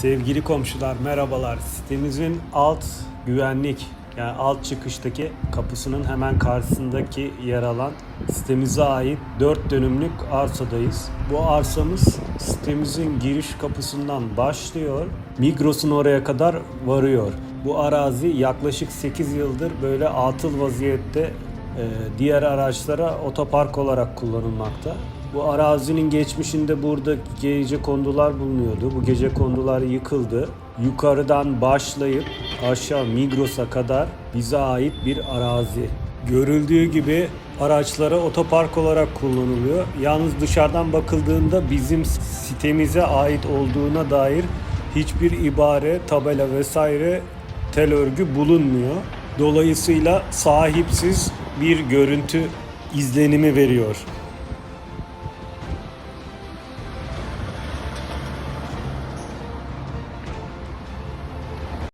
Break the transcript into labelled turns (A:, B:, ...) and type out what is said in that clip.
A: Sevgili komşular merhabalar. Sitemizin alt güvenlik yani alt çıkıştaki kapısının hemen karşısındaki yer alan sitemize ait 4 dönümlük arsadayız. Bu arsamız sitemizin giriş kapısından başlıyor. Migros'un oraya kadar varıyor. Bu arazi yaklaşık 8 yıldır böyle atıl vaziyette e, diğer araçlara otopark olarak kullanılmakta. Bu arazinin geçmişinde burada gece kondular bulunuyordu. Bu gece kondular yıkıldı. Yukarıdan başlayıp aşağı Migros'a kadar bize ait bir arazi. Görüldüğü gibi araçlara otopark olarak kullanılıyor. Yalnız dışarıdan bakıldığında bizim sitemize ait olduğuna dair hiçbir ibare, tabela vesaire tel örgü bulunmuyor. Dolayısıyla sahipsiz bir görüntü izlenimi veriyor.